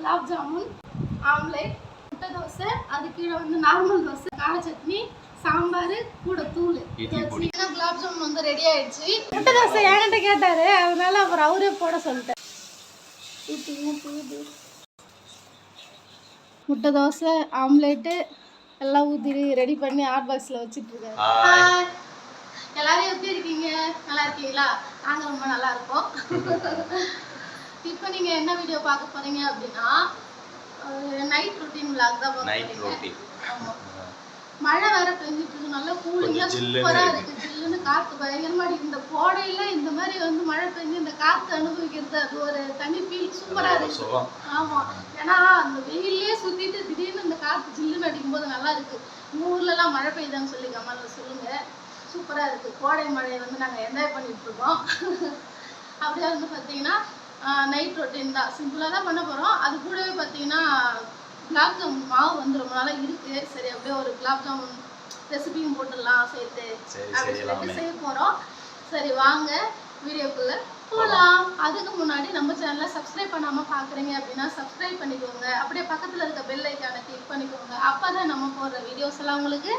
Gulab jamun omelette முட்டை தோசை அது கீழே வந்து நார்மல் தோசை கார சட்னி சாம்பார் கூட தூள். குலாப் ஜாமுன் வந்து ரெடி ஆயிடுச்சு. முட்டை தோசை என்கிட்ட கேட்டாரு அதனால அப்புறம் அவரே போட சொல்லிட்டேன். முட்டை தோசை ஆம்லேட்டு எல்லாம் ஊற்றி ரெடி பண்ணி ஹாட் பாக்ஸில் வச்சுட்டு இருக்காரு. எல்லாரும் எப்படி இருக்கீங்க? நல்லா இருக்கீங்களா? நாங்க ரொம்ப நல்லா இருக்கோம். இப்போ நீங்க என்ன வீடியோ பார்க்க போறீங்க அப்படின்னா நைட் ரொட்டீன் vlog தான் நைட் போறீங்க. ரொட்டி ஆமா. மழை வேற பெஞ்சிட்டு இருக்கு. நல்லா கூலிங்கா சூப்பரா இருக்கு. ஜில்லுன்னு காத்து பயங்கரமா அடிக்குது. இந்த கோடையில இந்த மாதிரி வந்து மழை பெஞ்சு இந்த காத்து அனுபவிக்கிறது அது ஒரு தனி ஃபீல் சூப்பரா ஒரு இருக்கு. சுகம். ஆமா. ஏன்னா அந்த வெயிலே சுத்திட்டு திடீர்னு இந்த காத்து ஜில்லுன்னு அடிக்கும் போது நல்லா இருக்கு. உங்க ஊர்ல எல்லாம் மழை பெய்யுதான்னு சொல்லி கமல்ல சொல்லுங்க. சூப்பரா இருக்கு. கோடை மழையை வந்து நாங்க என்ஜாய் பண்ணிட்டு இருக்கோம். அப்படியே வந்து பாத்தீங்கன்னா நைட் ரொட்டீன் தான். சிம்பிளா தான் பண்ண போறோம். அது கூடவே பாத்தீங்கன்னா குலாப் ஜாமுன் மாவு வந்து ரொம்ப நாளா இருக்கு. சரி அப்படியே ஒரு குலாப் ஜாமுன் ரெசிபியும் போட்டுடலாம் சேர்த்து. சரி அப்படின்னு சரி சொல்லிட்டு செய்ய போறோம். சரி வாங்க. வீடியோக்குள்ள போலாம். அதுக்கு முன்னாடி நம்ம சேனலை சப்ஸ்கிரைப் பண்ணாம பாக்குறீங்க அப்படின்னா சப்ஸ்கிரைப் பண்ணிக்கோங்க. அப்படியே பக்கத்துல இருக்க பெல் ஐக்கானை கிளிக் பண்ணிக்கோங்க. அப்பதான் நம்ம போடுற வீடியோஸ் எல்லாம் உங்களுக்கு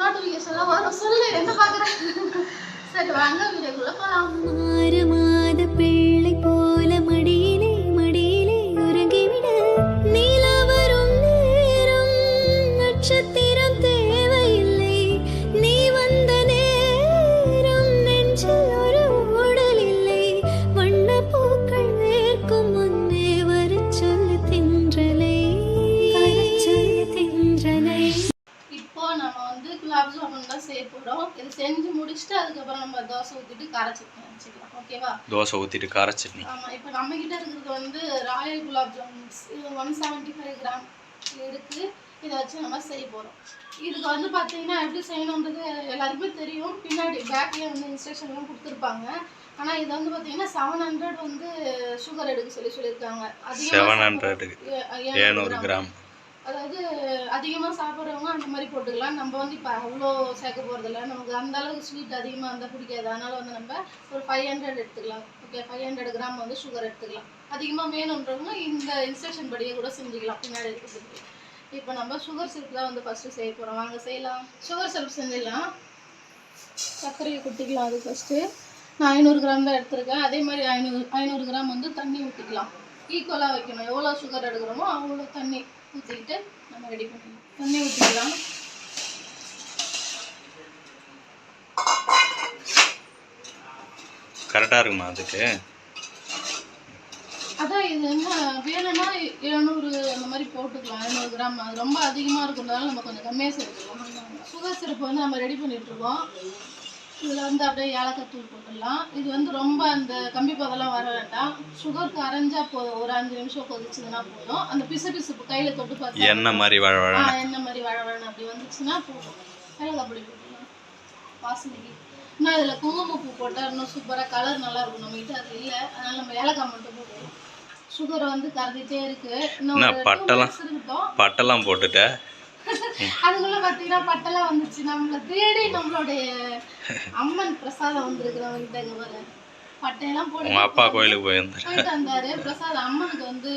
நோட்டிபிகேஷன் எல்லாம் வரும். சொல்லு என்ன பாக்குற? சரி வாங்க வீடியோக்குள்ள போலாம். சட்னி வச்சுக்கலாம் ஓகேவா? தோசை ஊற்றிட்டு கார சட்னி ஆமா இப்போ நம்ம கிட்ட இருக்கிறது வந்து ராயல் குலாப் ஜாமுன்ஸ். இது ஒன் செவன்ட்டி ஃபைவ் கிராம் இருக்கு இதை வச்சு நம்ம செய்ய போறோம். இதுக்கு வந்து பார்த்தீங்கன்னா எப்படி செய்யணுன்றது எல்லாருக்குமே தெரியும். பின்னாடி பேக்லேயே வந்து இன்ஸ்ட்ரக்ஷன்லாம் கொடுத்துருப்பாங்க. ஆனால் இது வந்து பார்த்தீங்கன்னா செவன் ஹண்ட்ரட் வந்து சுகர் எடுக்க சொல்லி சொல்லியிருக்காங்க. அதிகமா செவன் ஹண்ட்ரடுக்கு ஏ- ஏழ்நூறு கிராம் அதாவது அதிகமாக சாப்பிட்றவங்க அந்த மாதிரி போட்டுக்கலாம். நம்ம வந்து இப்போ அவ்வளோ சேர்க்க போகிறதில்ல நமக்கு அந்த அளவுக்கு ஸ்வீட் அதிகமாக இருந்தால் பிடிக்காது. அதனால் வந்து நம்ம ஒரு ஃபைவ் ஹண்ட்ரட் எடுத்துக்கலாம். ஓகே ஃபைவ் ஹண்ட்ரட் கிராம் வந்து சுகர் எடுத்துக்கலாம். அதிகமாக வேணுன்றவங்க இந்த இன்ஸ்ட்ரக்ஷன் படியே கூட செஞ்சுக்கலாம். பின்னாடி இருக்கிறதுக்கு. இப்போ நம்ம சுகர் சிரப் தான் வந்து ஃபஸ்ட்டு செய்ய போகிறோம் வாங்க செய்யலாம். சுகர் சிரப் செஞ்சிடலாம். சர்க்கரையை கொட்டிக்கலாம் அது ஃபஸ்ட்டு நான் ஐநூறு கிராம் தான் எடுத்திருக்கேன். அதே மாதிரி ஐநூறு ஐநூறு கிராம் வந்து தண்ணி ஊற்றிக்கலாம் ஈக்குவலாக வைக்கணும். எவ்வளோ சுகர் எடுக்கிறோமோ அவ்வளோ தண்ணி ஊற்றிக்கிட்டு நம்ம ரெடி பண்ணிடலாம் தண்ணி ஊற்றிக்கலாம் கரெக்டாக இருக்குமா அதுக்கு? அதான் இது என்ன வேணும்னா எழுநூறு அந்த மாதிரி போட்டுக்கலாம். ஐநூறு கிராம். அது ரொம்ப அதிகமாக இருக்கிறதால நம்ம கொஞ்சம் கம்மியாக சேர்த்துக்கலாம். சுகர் சிரப்பு வந்து நம்ம ரெடி பண்ணிட்டு இருக்கோம். இதில் வந்து அப்படியே ஏலக்காய் தூள் போட்டுடலாம். இது வந்து ரொம்ப அந்த கம்பி பதெல்லாம் வர வேண்டாம். சுகர் கரைஞ்சா போதும் ஒரு அஞ்சு நிமிஷம் கொதிச்சதுன்னா போதும். அந்த பிசு பிசுப்பு கையில் தொட்டு பார்த்தா எண்ணெய் மாதிரி வழ வழ என்ன மாதிரி வழ அப்படி வந்துச்சுன்னா போதும். ஏலக்காய் பொடி போட்டுக்கலாம் வாசனைக்கு. இன்னும் இதில் குங்குமப்பூ போட்டால் இன்னும் சூப்பராக கலர் நல்லா இருக்கும் நம்மகிட்ட அது இல்லை. அதனால நம்ம ஏலக்காய் மட்டும் போட்டுக்கலாம் சுகரை வந்து கறந்துட்டே இருக்கு. இன்னும் என்ன பட்டெல்லாம்? பட்டெல்லாம் போட்டுட்ட. அதுக்குள்ள பார்த்தீங்கன்னா பட்டெல்லாம் வந்துச்சு. நம்மள தேடி நம்மளுடைய அம்மன் பிரசாதம் வந்திருக்கு நம்ம கிட்ட பாரு. பட்டையெல்லாம் போட்டு அப்பா கோயிலுக்கு போயிருந்தேன் போயிட்டு வந்தாரு. பிரசாதம் அம்மனுக்கு வந்து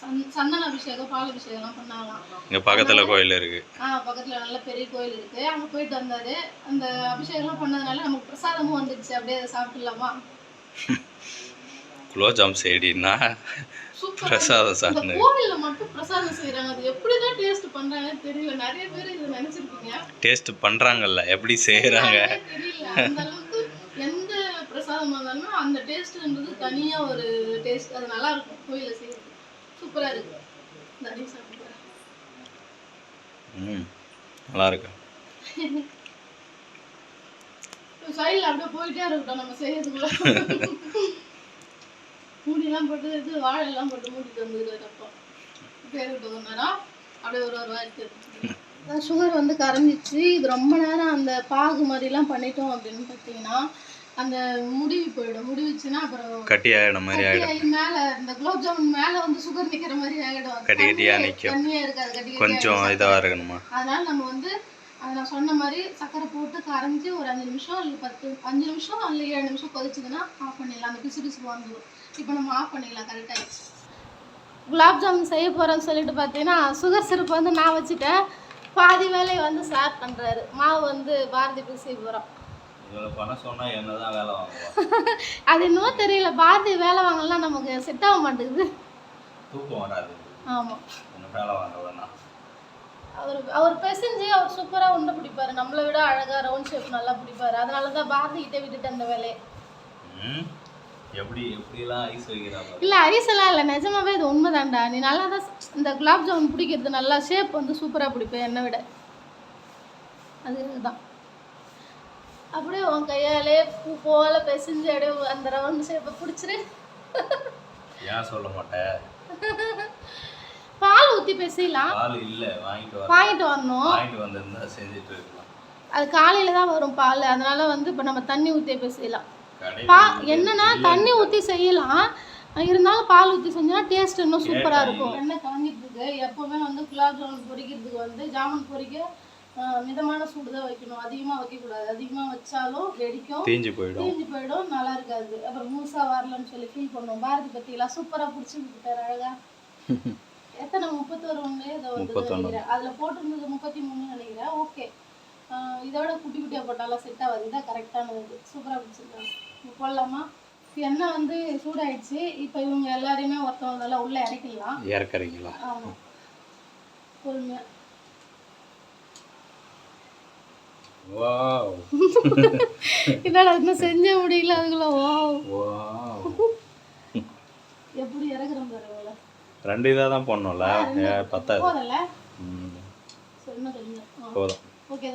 சந்- சந்தன அபிஷேகம் பால் அபிஷேகம்லாம் பண்ணாங்களாம். இங்கே பக்கத்தில் கோயில் இருக்குது ஆ பக்கத்துல நல்ல பெரிய கோயில் இருக்கு. அங்க போயிட்டு வந்தாரு. அந்த அபிஷேகம்லாம் பண்ணதுனால நமக்கு பிரசாதமும் வந்துடுச்சு. அப்படியே அதை சாப்பிட்டுலாமா குலோப்ஜாம் செய்டின்னா சூப்பர் சாப்பிட்டு கோவில்ல மட்டும் பிரசாதம் செய்றாங்க. அது எப்படிதான் டேஸ்ட் பண்றாங்கன்னு தெரியல. நிறைய பேர் இதை நினைச்சிருக்கீங்க. டேஸ்ட் பண்ணுறாங்கல்ல எப்படி என்னன்னே தெரியல. அந்த அளவுக்கு எந்த பிரசாதம் இருந்தாலும் அந்த டேஸ்ட்ன்றது தனியா ஒரு டேஸ்ட் அது நல்லா இருக்கும் கோயில்ல செய்யறது சூப்பரா இருக்கு. இந்த அடி சாப்பிட்டு ம் நல்லா இருக்கு. சைடில் அப்படியே போயிட்டே இருக்கட்டும். நம்ம செய்யறதுக்குள்ள. மூடிலாம் போட்டு இது வாழைலாம் போட்டு மூடிட்டு வந்துருக்காரு அப்போ பேர் விட்டு ஒரு நேரம் அப்படியே ஒரு ஒரு வாய்க்கு சுகர் வந்து கரைஞ்சிச்சு. இது ரொம்ப நேரம் அந்த பாகு மாதிரிலாம் பண்ணிட்டோம் அப்படின்னு பார்த்தீங்கன்னா அந்த முடிவு போயிடும். முடிவுச்சுன்னா அப்புறம் கட்டி ஆகிட மாதிரி ஆகிடும். கட்டியாகி மேல இந்த குலோப் ஜாமுன் மேல வந்து சுகர் நிக்கிற மாதிரி ஆகிடும். கட்டி கட்டியா நிக்கும். தண்ணியா இருக்காது கட்டி கொஞ்சம் இதாக இருக்கணுமா? அதனால நம்ம வந்து அதை நான் சொன்ன மாதிரி சக்கரை போட்டு கரைஞ்சி ஒரு அஞ்சு நிமிஷம் இல்லை பத்து அஞ்சு நிமிஷம் இல்லை ஏழு நிமிஷம் கொதிச்சதுன்னா ஆஃப் பண்ணிடலாம் அந்த பிசு பிசு வந்துடும் இப்போ நம்ம ஆஃப் பண்ணிடலாம் கரெக்டாகிடுச்சு குலாப் ஜாமுன் செய்ய போகிறேன்னு சொல்லிட்டு பார்த்தீங்கன்னா சுகர் சிரப் வந்து நான் வச்சுட்டேன். பாதி வேலையை வந்து ஷேர் பண்ணுறாரு மாவு வந்து பாரதி செய்ய போகிறோம் அது என்னவோ தெரியல. பாரதி வேலை வாங்கலாம் நமக்கு செட் ஆக மாட்டேங்குது. தூக்கம் வராது. ஆமாம் அவர் அவர் பிசைஞ்சு அவர் சூப்பராக உண்டை பிடிப்பாரு. நம்மளை விட அழகாக ரவுண்ட் ஷேப் நல்லா பிடிப்பாரு. அதனால தான் பாரதி கிட்ட விட்டுட்டு அந்த வேலையை. எப்படி எப்படிலாம் ஐஸ் வைக்கிறாங்க? இல்லை ஐஸெல்லாம் இல்லை. நிஜமாவே இது உண்மைதான்டா. நீ நல்லா தான் இந்த குலாப் ஜாமுன் பிடிக்கிறது நல்லா ஷேப் வந்து சூப்பராக பிடிப்பேன் என்னை விட. அது இதுதான். அப்படியே உன் கையாலே பூ போல பிசைஞ்சு அப்படியே அந்த ரவுண்ட் ஷேப்பை பிடிச்சிரு. ஏன் சொல்ல மாட்டேன் பால் ஊற்றி பிசையலாம் பால் இல்லை வாங்கிட்டு வாங்கிட்டு வரணும். வாங்கிட்டு வந்திருந்தா செஞ்சுட்டு இருக்கலாம். அது காலையில் தான் வரும் பால். அதனால வந்து இப்போ நம்ம தண்ணி ஊற்றி பிசையலாம் கடையில் பா என்னன்னா தண்ணி ஊற்றி செய்யலாம். இருந்தாலும் பால் ஊற்றி செஞ்சா டேஸ்ட் இன்னும் சூப்பராக இருக்கும். எண்ணெய் காஞ்சிட்டு இருக்கு எப்போவுமே வந்து குலாப் ஜாமுன் பொரிக்கிறதுக்கு வந்து ஜாமுன் பொரிக்க மிதமான சூடு தான் வைக்கணும். அதிகமாக வைக்கக்கூடாது. அதிகமாக வச்சாலும் வெடிக்கும். தீஞ்சு போயிடும். தீஞ்சு போயிடும். நல்லா இருக்காது. அப்புறம் முழுசா வரலன்னு சொல்லி ஃபீல் பண்ணுவோம். பாரதி பத்தியெல்லாம் சூப்பராக பிடிச்சி கொடுத்தாரு அழகா. எத்தனை? முப்பத்தோரு ஒன்று ஏதோ வந்து. நினைக்கிறேன். அதில் போட்டிருந்தது முப்பத்தி மூணு நினைக்கிறேன் ஓகே இதோட குட்டி குட்டியாக போட்டாலும் செட் ஆகாது. இதான் கரெக்டானது சூப்பராக பிடிச்சிருக்காங்க. போடலாமா எண்ணெய் வந்து சூடாயிடுச்சு. இப்போ இவங்க எல்லாரையுமே ஒருத்தவங்க உள்ளே இறக்கிடலாம். இறக்கறீங்களா? ஆமாம் பொறுமையாக என்னடா இன்னும் செஞ்ச முடியல அதுக்குள்ள ஓ வாவ். எப்படி இறக்குறோம் பாருங்களா ரெண்டு இதாக தான் போடணும்ல? ஏ, பத்தாது. போதும். ஓகே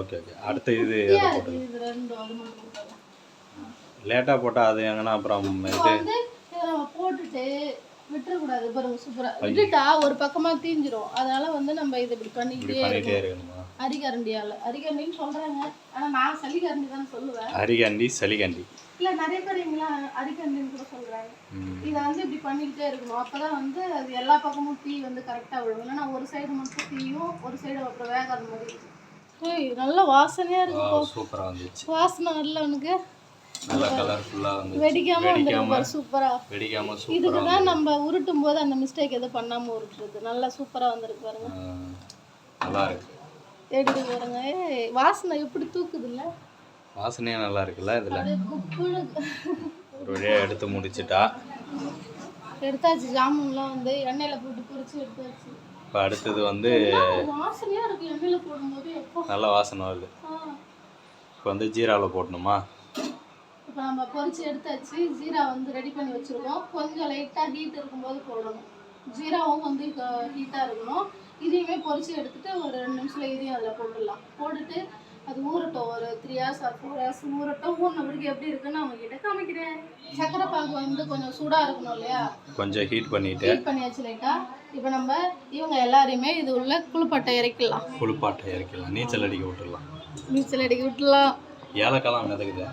ஓகே அடுத்து இது அது மட்டும். லேட்டாக போட்டால் அது எங்கன்னா அப்புறம் இது போட்டுட்டு விட்டுறக்கூடாது. பாருங்க சூப்பரா விட்டுட்டா ஒரு பக்கமா தீஞ்சிரும். அதனால வந்து நம்ம இதை இப்படி பண்ணிக்கிட்டே இருக்கணும். அரிகரண்டியால. அரிகரண்டின்னு சொல்றாங்க. ஆனா நான் சளிகரண்டி தான் சொல்லுவேன். அரிகண்டி சளிகண்டி இல்ல நிறைய பேர் இங்கெல்லாம் அரிகரண்டின்னு கூட சொல்றாங்க. ம். இதை வந்து இப்படி பண்ணிக்கிட்டே இருக்கணும். அப்பதான் வந்து அது எல்லா பக்கமும் தீ வந்து கரெக்டா விழும். இல்லைன்னா ஒரு சைடு மட்டும் தீயும் ஒரு சைடு அப்புறம் வேகாத மாதிரி இருக்கும். நல்ல வாசனையா இருக்கு சூப்பராக வந்துச்சு. வாசனை வரல உனக்கு? நல்லா கலர்ஃபுல்லாக வந்து வெடிக்காம பாரு சூப்பரா. வெடிக்காமல் இதுக்கு சூப்பராக தான் நம்ம உருட்டும் போது அந்த மிஸ்டேக் எதுவும் பண்ணாம உருட்டுறது. நல்லா சூப்பரா வந்திருக்கு பாருங்க. நல்லா இருக்கு. எடுத்து பாருங்க. ஏய், வாசனை எப்படி தூக்குது இல்ல வாசனையே நல்லா இருக்குல்ல இதில்? ஒரு வழியாக எடுத்து முடிச்சிட்டா. எடுத்தாச்சு ஜாமுன்லாம் வந்து எண்ணெயில போட்டு பொரிச்சு எடுத்தாச்சு. இப்போ அடுத்தது வந்து வாசனையா இருக்கு எண்ணெயில போடும்போது. நல்ல வாசனை வருது. இப்போ வந்து ஜீராவில் போடணுமா? இப்போ நம்ம பொரிச்சு எடுத்தாச்சு. ஜீரா வந்து ரெடி பண்ணி வச்சிருக்கோம். கொஞ்சம் லைட்டாக ஹீட் இருக்கும்போது போடணும். ஜீராவும் வந்து ஹீட்டாக இருக்கணும். இதையுமே பொரிச்சு எடுத்துட்டு ஒரு ரெண்டு நிமிஷத்தில் இதையும் அதில் போட்டுடலாம். போட்டுட்டு அது ஊறட்டும். ஒரு three hours or four hours ஊறட்டும். ஊறின பிறகு எப்படி இருக்குன்னு அவங்க கிட்ட காமிக்கிறேன். சக்கரை பாகு வந்து கொஞ்சம் சூடாக இருக்கணும் இல்லையா? கொஞ்சம் ஹீட் பண்ணிவிட்டு ஹீட் பண்ணியாச்சு லைட்டாக இப்போ நம்ம இவங்க எல்லாரையுமே இது உள்ள குளிப்பட்டை இறக்கிடலாம். புழுப்பாட்டை இறக்கலாம் நீச்சல் அடிக்க விட்டுடலாம். நீச்சல் அடிக்க விட்டுலாம் ஏலக்காய்லாம் மிதக்குது.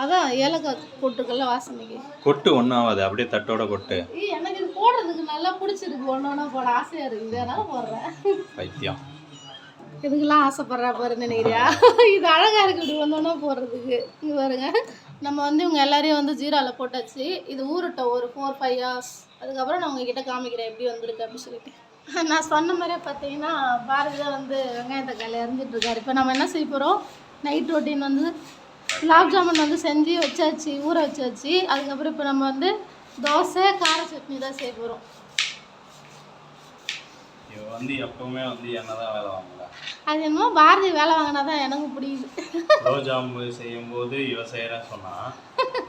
அதான் ஏலக்காய் போட்டிருக்கல வாசனைக்கு. கொட்டு ஒன்றும் ஆகாது அப்படியே தட்டோட கொட்டு. எனக்கு இது போடுறதுக்கு நல்லா பிடிச்சிருக்கு. ஒன்று ஒன்றா போட ஆசையாக இருக்குது அதனால போடுறேன்? பைத்தியம். இதுக்கெல்லாம் ஆசைப்படுறா பாரு நினைக்கிறியா? இது அழகாக இருக்கு இப்படி ஒன்று ஒன்றா போடுறதுக்கு. இங்கே பாருங்க. நம்ம வந்து இவங்க எல்லாரையும் வந்து ஜீராவில் போட்டாச்சு. இது ஊறட்டும். ஒரு ஃபோர் ஃபைவ் ஹவர்ஸ் அதுக்கப்புறம் நான் உங்ககிட்ட காமிக்கிறேன் எப்படி வந்திருக்கு அப்படின்னு சொல்லிட்டு. நான் சொன்ன மாதிரியே பார்த்தீங்கன்னா பாரதி தான் வந்து வெங்காய தக்காளி அரிஞ்சிட்டு இருக்காரு. இப்போ நம்ம என்ன செய்ய போகிறோம் நைட் ரொட்டீன் வந்து குலாப் ஜாமுன் வந்து செஞ்சு வச்சாச்சு ஊற வச்சாச்சு. அதுக்கப்புறம் இப்போ நம்ம வந்து தோசை கார சட்னி தான் செய்ய போகிறோம் வந்து எப்பவுமே வந்து என்ன தான் வேலை வாங்கல. அது என்னமோ பாரதி வேலை வாங்கினா தான் எனக்கு பிடிக்குது ரோஜாம்பு செய்யும்போது இவ செய்யறேன்னு சொன்னா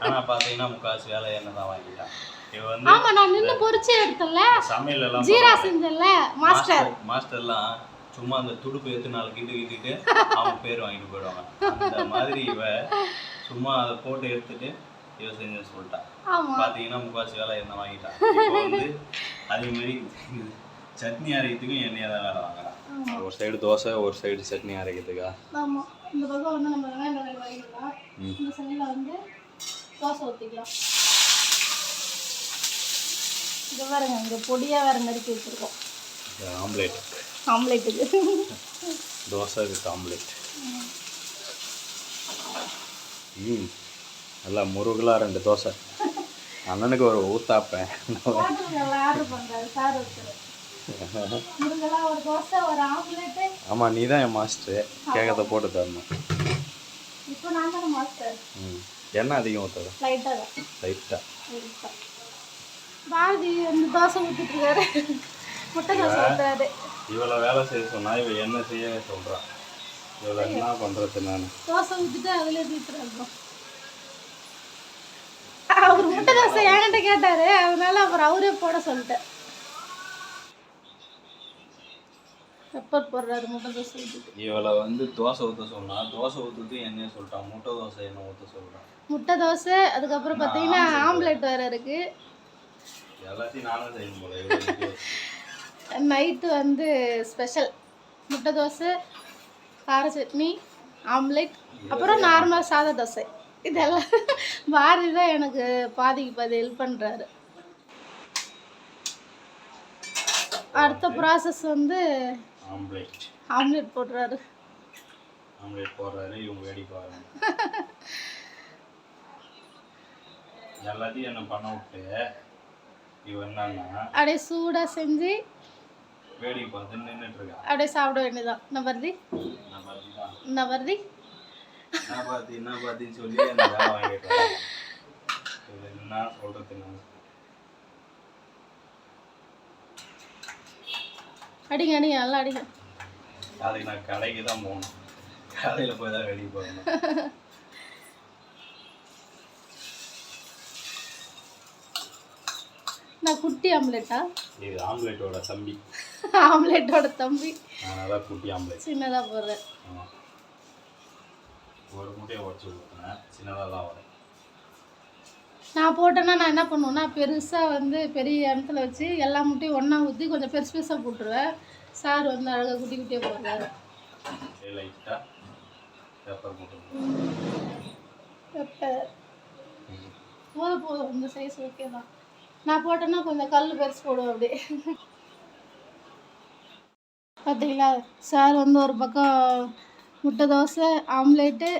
ஆனா பாத்தீங்கன்னா முக்காசு வேலை என்ன தான் வாங்கிட்டான் இவ வந்து ஆமா நான் நின்று பொரிச்சு எடுத்தல சமையல் எல்லாம் ஜீரா செஞ்சல மாஸ்டர் மாஸ்டர்லாம் சும்மா அந்த துடுப்பு எடுத்து நாலு கிட்டு கிட்டிட்டு அவங்க பேர் வாங்கிட்டு போயிடுவாங்க. அந்த மாதிரி இவ சும்மா அதை போட்டு எடுத்துட்டு இவ செஞ்சு சொல்லிட்டா. ஆமா. பாத்தீங்கன்னா முக்காசு வேலை என்ன வாங்கிட்டா. இப்போ வந்து அதே மாதிரி சட்னி அரைக்கிறதுக்கும் எண்ணெயை தான் வேலை வாங்குறான் ஒரு சைடு தோசை ஒரு சைடு சட்னி அரைக்கிறதுக்கா? ஆமா. இந்த பக்கம் வந்து நம்ம வெங்காயம் தக்காளி வாங்கிக்கலாம் இந்த சைடில் வந்து தோசை ஊற்றிக்கலாம் இது பாருங்க இங்கே பொடியாக வேற நறுக்கி வச்சிருக்கோம். ஆம்லேட். ஆம்லேட்டுக்கு. Dosa with omelette. ம் நல்லா முருகலாக ரெண்டு தோசை. அண்ணனுக்கு ஒரு ஊத்தாப்பேன் ஆமாம் நீ தான் என் மாஸ்டரு. கேட்கறத போட்டு தரணும். ம் எண்ணெய் அதிகம் ஊற்றுது லைட்டாக லைட்டாக லைட்டா. பாரதி வந்து தோசை ஊற்றிட்டு இருக்காரு முட்டை தோசை ஊற்றுறாரு இவ்வளோ வேலை செய்ய சொன்னா இவ என்ன செய்ய சொல்கிறான் இவ்வளோ என்ன பண்ணுறது நான்? தோசை ஊற்றிட்டு அதில் தீத்துறாரு அவர் முட்டை தோசை என்கிட்ட கேட்டாரு. அதனால அப்புறம் அவரே போட சொல்லிட்டேன் பெப்பர் போடுறாரு முட்டை தோசை ஊற்றிட்டு இவளை வந்து தோசை ஊற்ற சொன்னா தோசை ஊற்றுட்டு என்னைய சொல்லிட்டான் முட்டை தோசை என்ன ஊற்ற சொல்கிறான் முட்டை தோசை அதுக்கப்புறம் பார்த்தீங்கன்னா ஆம்லெட் வேறு இருக்கு. எல்லாத்தையும் நானும் செய்யணும் போல. நைட்டு வந்து ஸ்பெஷல். முட்டை தோசை கார சட்னி ஆம்லெட் அப்புறம் நார்மல் சாதா தோசை. இதெல்லாம் பாரதி தான் எனக்கு பாதிக்கு பாதி ஹெல்ப் பண்ணுறாரு அடுத்த ப்ராசஸ் வந்து ஆம்லேட். ஆம்லெட் போடுறாரு. ஆம்லேட் போடுறாரு இவங்க வேடி பாருங்க. எல்லாத்தையும் என்ன பண்ண விட்டு இவன் என்னன்னா அப்படியே சூடாக செஞ்சு வேடி பார்த்து நின்றுட்டு இருக்கா? அப்படியே சாப்பிட வேண்டியதான் நான் வருதி நான் பார்த்துதான் நான் வருதி என்ன பார்த்து என்ன பார்த்துன்னு சொல்லி அந்த வேலை வாங்கிட்டு வராங்க. இது என்ன சொல்றது நான் அடிங்க அடிங்க நல்லா அடிங்க. அதுக்கு நான் கடைக்கு தான் போகணும். கடையில் போய் தான் வெளியே போகணும். நான் குட்டி ஆம்லெட்டா? இது ஆம்லேட்டோட தம்பி. ஆம்லெட்டோட தம்பி. தான் குட்டி ஆம்லேட். சின்னதாக போடுறேன். ஒரு முட்டையை உடச்சி ஊற்றினேன் சின்னதாக தான் வரும். நான் போட்டேன்னா நான் என்ன பண்ணுவேன்னா பெருசாக வந்து பெரிய இடத்துல வச்சு எல்லா முட்டையும் ஒன்றா ஊற்றி கொஞ்சம் பெருசு பெருசாக போட்டுருவேன். சார் வந்து அழகாக குட்டி குட்டியாக போடுறாரு லைட்டாக பேப்பர் போட்டு பெப்பர் போதும் போதும். இந்த சைஸ் ஓகே தான். நான் போட்டேன்னா கொஞ்சம் கல் பெருசு போடுவேன் அப்படி பார்த்தீங்களா சார் வந்து ஒரு பக்கம் முட்டை தோசை ஆம்லேட்டு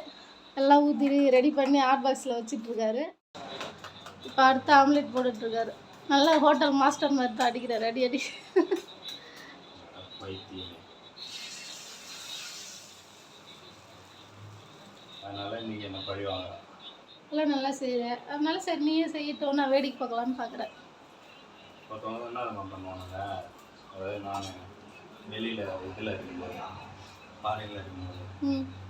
எல்லாம் ஊற்றி ரெடி பண்ணி ஹாட் பாக்ஸில் வச்சிட்ருக்காரு. இப்போ அடுத்து ஆம்லேட் போட்டுட்ருக்காரு. நல்லா ஹோட்டல் மாஸ்டர் மாதிரி தான் அடிக்கிறார் அடி அடி அதனால இன்னைக்கு என்ன பழி வாங்குறேன் எல்லாம் நல்லா செய்கிறேன் அதனால சரி நீயே செய்யட்டும் நான் வேடிக்கை பார்க்கலான்னு பார்க்குறேன். ஒருத்தவங்க என்ன நம்ம பண்ணுவானுங்க? அதாவது நான் வெளியில் இதில் இருக்கும்போது பாறையில் இருக்கும்போது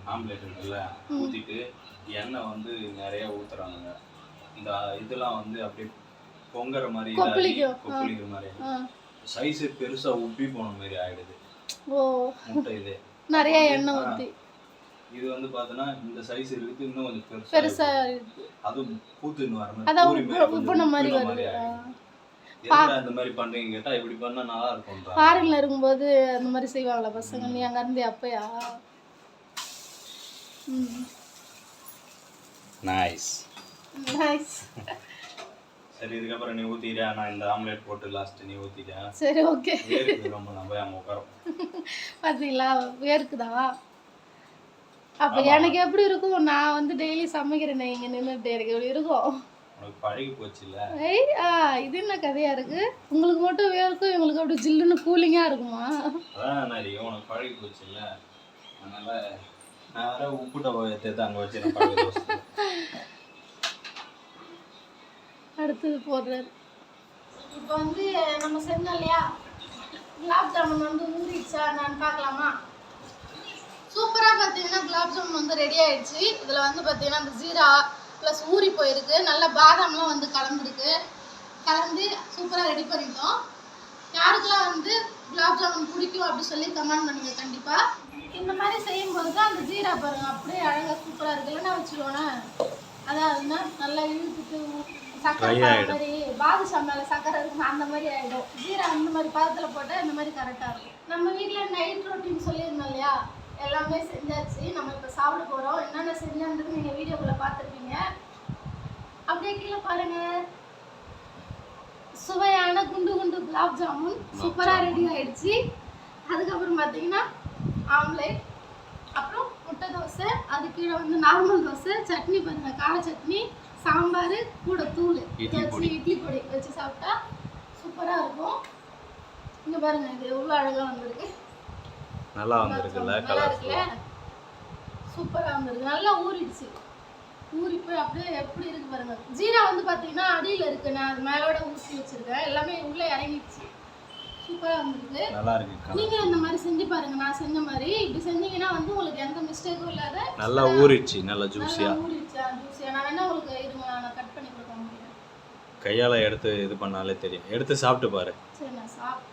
ஆம்லேட் இருக்குல்ல ஊற்றிட்டு எண்ணெய் வந்து நிறைய ஊற்றுறானுங்க இந்த இதெல்லாம் வந்து அப்படியே பொங்குற மாதிரி. கொப்பளிக்கிற மாதிரி சைஸு பெருசாக உப்பி போன மாதிரி ஆயிடுது. ஓ. முட்டை இது. நிறைய எண்ணெய் ஊற்றி இது வந்து பார்த்தோன்னா இந்த சைஸ் இருக்குது இன்னும் கொஞ்சம் பெருசா பெருசா அதுவும் பூத்துன்னு வர மாதிரி அதான் பூரி உப்பு மாதிரி கொஞ்சம் உப்புன மாதிரி வருது. இந்த மாதிரி பண்றீங்க கேட்டா இப்படி பண்ணா நல்லா இருக்கும்ன்றா. ஃபாரின்ல இருக்கும்போது அந்த மாதிரி செய்வாங்களா பசங்க? நீ அங்க இருந்து அப்பயா? ம். நைஸ் நைஸ் சரி இதுக்கப்புறம் நீ ஊத்திட்டியா நான் இந்த ஆம்லெட் போட்டு லாஸ்ட் நீ ஊத்திட்டியா சரி ஓகே ரொம்ப நம்ம போய் அங்கே உட்காரோம் பார்த்தீங்களா வேர்க்குதா? அப்போ எனக்கு எப்படி இருக்கும்? நான் வந்து டெய்லி சமைக்கிறேனே இங்கே நின்றுட்டு எனக்கு எப்படி இருக்கும்? பழகி போச்சுல்ல. ஐய் ஆ இது என்ன கதையா இருக்கு? உங்களுக்கு மட்டும் வேர்க்கும் இவங்களுக்கு அப்படி ஜில்லுன்னு கூலிங்காக இருக்குமா? அதான் நிறைய உனக்கு பழகி போச்சுல்ல. அதனால நான் வர உப்பு டப்பா எடுத்து அங்கே வச்சு நான் பழகி தோசை அடுத்தது போடுறாரு. இப்போ வந்து நம்ம செஞ்சோம் இல்லையா? குலாப் ஜாமுன் வந்து ஊறிடுச்சா நான் பார்க்கலாமா? சூப்பராக பார்த்தீங்கன்னா குலாப் ஜாமுன் வந்து ரெடி ஆயிடுச்சு. இதில் வந்து பார்த்தீங்கன்னா அந்த ஜீரா ப்ளஸ் ஊறி போயிருக்கு. நல்ல பாதாம்லாம் வந்து கலந்துருக்கு. கலந்து சூப்பராக ரெடி பண்ணிட்டோம். யாருக்கெல்லாம் வந்து குலாப் ஜாமுன் பிடிக்கும் அப்படி சொல்லி கமெண்ட் பண்ணுங்க கண்டிப்பாக இந்த மாதிரி செய்யும்போது தான் அந்த ஜீரா பாருங்க அப்படியே அழகாக சூப்பராக இருக்கு. இல்லைன்னா வச்சுக்கோனேன். அதாவதுன்னா நல்லா இழுத்துட்டு சக்கரை. மாதிரி பாதுஷா மேல சக்கரை இருக்கும் அந்த மாதிரி ஆயிடும். ஜீரா அந்த மாதிரி பதத்துல போட்டா இந்த மாதிரி கரெக்டா இருக்கும். நம்ம வீட்ல நைட் ரொட்டீன் சொல்லியிருந்தோம் இல்லையா? எல்லாமே செஞ்சாச்சு. நம்ம இப்ப சாப்பிட போறோம். என்னென்ன செஞ்சோன்றது நீங்க வீடியோக்குள்ள பார்த்துருப்பீங்க. அப்படியே கீழே பாருங்க. சுவையான குண்டு குண்டு குலாப் ஜாமுன். சூப்பரா ரெடி ஆயிடுச்சு. அதுக்கப்புறம் பார்த்தீங்கன்னா ஆம்லேட் அப்புறம் முட்டை தோசை அது கீழே வந்து நார்மல் தோசை சட்னி பாருங்க கார சட்னி சாம்பார் கூட தூள். இட்லி வச்சு பொடி. இட்லி பொடி வச்சு சாப்பிட்டா சூப்பராக இருக்கும். இங்க பாருங்க இது எவ்வளோ அழகாக வந்திருக்கு. நல்லா வந்திருக்குல்ல கலர்ஃபுல்லாக சூப்பராக வந்திருக்கு. நல்லா ஊறிடுச்சு. ஊறி போய் அப்படியே எப்படி இருக்கு பாருங்க. ஜீரா வந்து பார்த்தீங்கன்னா அடியில் இருக்கு. நான் அது மேலோட ஊற்றி வச்சிருக்கேன். எல்லாமே உள்ளே இறங்கிடுச்சு. சூப்பராக வந்திருக்கு. நல்லா இருக்கு இந்த மாதிரி செஞ்சு பாருங்க. நான் செஞ்ச மாதிரி. இப்படி செஞ்சீங்கன்னா வந்து உங்களுக்கு எந்த மிஸ்டேக்கும் இல்லாத நல்லா ஊறிடுச்சு நல்லா ஜூஸியாக ஊறிடுச்சு. ஜூஸியா நான் வேணா உங்களுக்கு இருங்க நான் கட் பண்ணி கொடுக்க முடியும்? கையால் எடுத்து இது பண்ணாலே தெரியும். எடுத்து சாப்பிட்டு பாரு. சரி நான் சாப்பிட்டேன்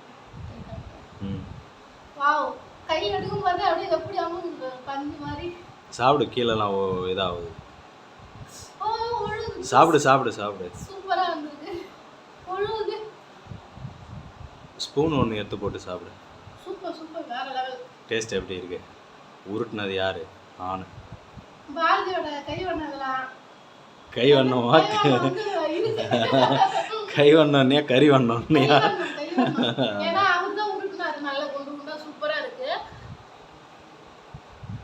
ம். வாவ். கை எடுக்கும் போது அப்படியே எப்படி அமுங்குது பஞ்சு மாதிரி. சாப்பிடு கீழெல்லாம் இதாகுது. சாப்பிடு சாப்பிடு சாப்பிடு. சூப்பரா வந்திருக்கு. ஒழுகுது ஸ்பூன் ஒன்று எடுத்து போட்டு சாப்பிடு. சூப்பர் சூப்பர் வேற லெவல் டேஸ்ட் எப்படி இருக்கு? உருட்டுனது யாரு? ஆணு. பாரதியோட கை கை வண்ணமா இருக்கு. கை வண்ணோன்னே கறி கைவண்ணம். ஏன்னா அவர் தான் உருட்டினாரு நல்லா குண்டு குண்டா சூப்பரா இருக்கு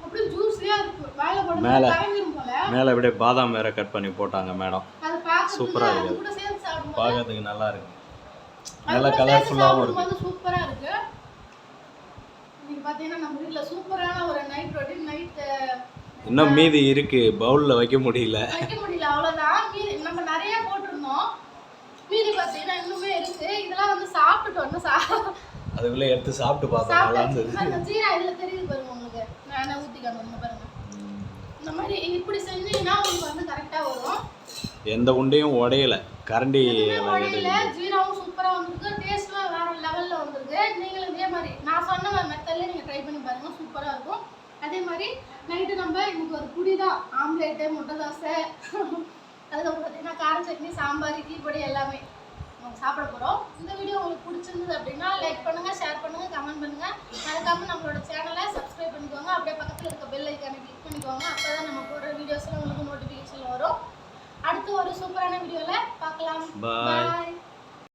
அப்படியே ஜூஸியா இருக்கு வாயில போட்டு மேல. மேலே அப்படியே பாதாம் வேற கட் பண்ணி போட்டாங்க மேடம். அது பார்க்கறதுக்கு சூப்பரா அது இருக்கு. கூட சேர்த்து சாப்பிடும்போது பார்க்கறதுக்கு நல்லா இருக்கு. நல்லா கலர்ஃபுல்லாகவும் இருக்கு சாப்பிடும்போது சூப்பரா இருக்கு. இன்னைக்கு பாத்தீங்கன்னா நம்ம வீட்ல சூப்பரான ஒரு நைட் ரொட்டீன் நைட் இன்னும் மீதி இருக்கு. பவுலில் வைக்க முடியல. வைக்க முடியல. அவ்வளவுதான். மீதி நம்ம நிறைய போட்டிருந்தோம். மீதி பாத்தீங்கன்னா இன்னுமே இருக்கு. இதெல்லாம் வந்து சாப்பிட்டுட்டு வந்து சா அதுக்குள்ளே எடுத்து சாப்பிட்டு பார்த்தோம் நல்லா இருந்தது ஜீரா இதுல தெரியுது பாருங்க உங்களுக்கு. நான் ஊத்தி காமிங்க பாருங்க. இந்த மாதிரி இப்படி செஞ்சீங்கன்னா உங்களுக்கு வந்து கரெக்டா வரும். எந்த உண்டையும் உடையல. கரண்டி ஜீராவும் சூப்பரா வந்திருக்கு. டேஸ்ட்லாம் வேற லெவல்ல வந்திருக்கு. நீங்களும் இதே மாதிரி நான் சொன்ன மெத்தட்ல நீங்க ட்ரை பண்ணி பாருங்க. சூப்பரா இருக்கும். அதே மாதிரி நைட்டு நம்ம இன்னைக்கு ஒரு புடி தான் ஆம்லேட்டு முட்டை தோசை அதுக்கப்புறம் பார்த்தீங்கன்னா கார சட்னி சாம்பார் இட்லி பொடி எல்லாமே. சாப்பிட போறோம். இந்த வீடியோ உங்களுக்கு பிடிச்சிருந்தது அப்படின்னா லைக் பண்ணுங்க ஷேர் பண்ணுங்க கமெண்ட் பண்ணுங்க. மறக்காம நம்மளோட சேனலை சப்ஸ்கிரைப் பண்ணிக்கோங்க. அப்படியே பக்கத்துல இருக்க பெல் ஐக்கானை கிளிக் பண்ணிக்கோங்க. அப்பதான் நம்ம போடுற வீடியோஸ்லாம் உங்களுக்கு நோட்டிஃபிகேஷன் வரும். அடுத்து ஒரு சூப்பரான வீடியோல பார்க்கலாம். Bye.